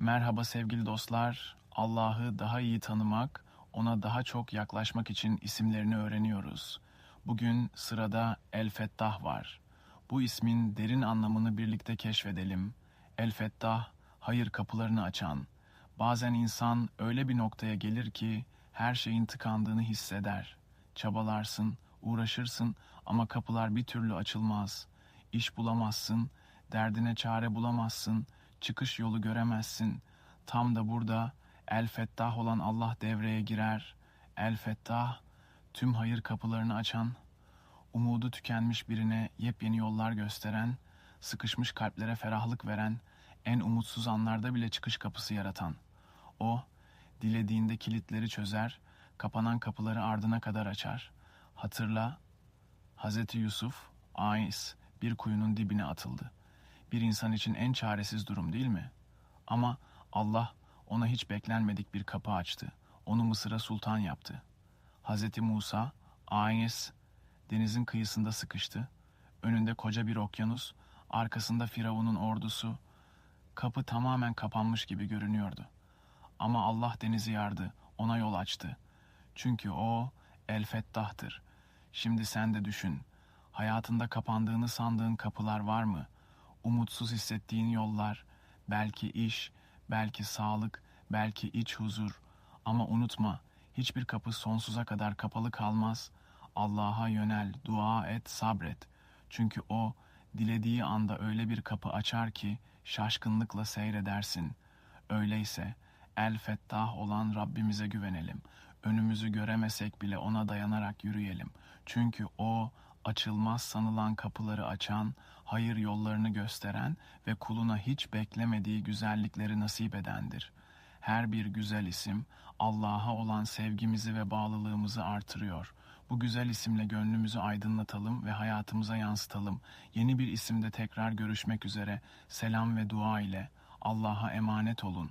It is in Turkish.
Merhaba sevgili dostlar. Allah'ı daha iyi tanımak, ona daha çok yaklaşmak için isimlerini öğreniyoruz. Bugün sırada El Fettah var. Bu ismin derin anlamını birlikte keşfedelim. El Fettah, hayır kapılarını açan. Bazen insan öyle bir noktaya gelir ki her şeyin tıkandığını hisseder. Çabalarsın, uğraşırsın ama kapılar bir türlü açılmaz. İş bulamazsın, derdine çare bulamazsın, çıkış yolu göremezsin. Tam da burada El Fettah olan Allah devreye girer. El Fettah, tüm hayır kapılarını açan, umudu tükenmiş birine yepyeni yollar gösteren, sıkışmış kalplere ferahlık veren, en umutsuz anlarda bile çıkış kapısı yaratan. O, dilediğinde kilitleri çözer, kapanan kapıları ardına kadar açar. Hatırla, Hazreti Yusuf, Ais, bir kuyunun dibine atıldı. Bir insan için en çaresiz durum değil mi? Ama Allah ona hiç beklenmedik bir kapı açtı. Onu Mısır'a sultan yaptı. Hazreti Musa, Ais, denizin kıyısında sıkıştı. Önünde koca bir okyanus, arkasında Firavun'un ordusu. Kapı tamamen kapanmış gibi görünüyordu. Ama Allah denizi yardı, ona yol açtı. Çünkü o El Fettah'tır. Şimdi sen de düşün. Hayatında kapandığını sandığın kapılar var mı? Umutsuz hissettiğin yollar, belki iş, belki sağlık, belki iç huzur. Ama unutma, hiçbir kapı sonsuza kadar kapalı kalmaz. Allah'a yönel, dua et, sabret. Çünkü o dilediği anda öyle bir kapı açar ki şaşkınlıkla seyredersin. Öyleyse El Fettah olan Rabbimize güvenelim. Önümüzü göremesek bile ona dayanarak yürüyelim. Çünkü o açılmaz sanılan kapıları açan, hayır yollarını gösteren ve kuluna hiç beklemediği güzellikleri nasip edendir. Her bir güzel isim Allah'a olan sevgimizi ve bağlılığımızı artırıyor. Bu güzel isimle gönlümüzü aydınlatalım ve hayatımıza yansıtalım. Yeni bir isimde tekrar görüşmek üzere. Selam ve dua ile Allah'a emanet olun.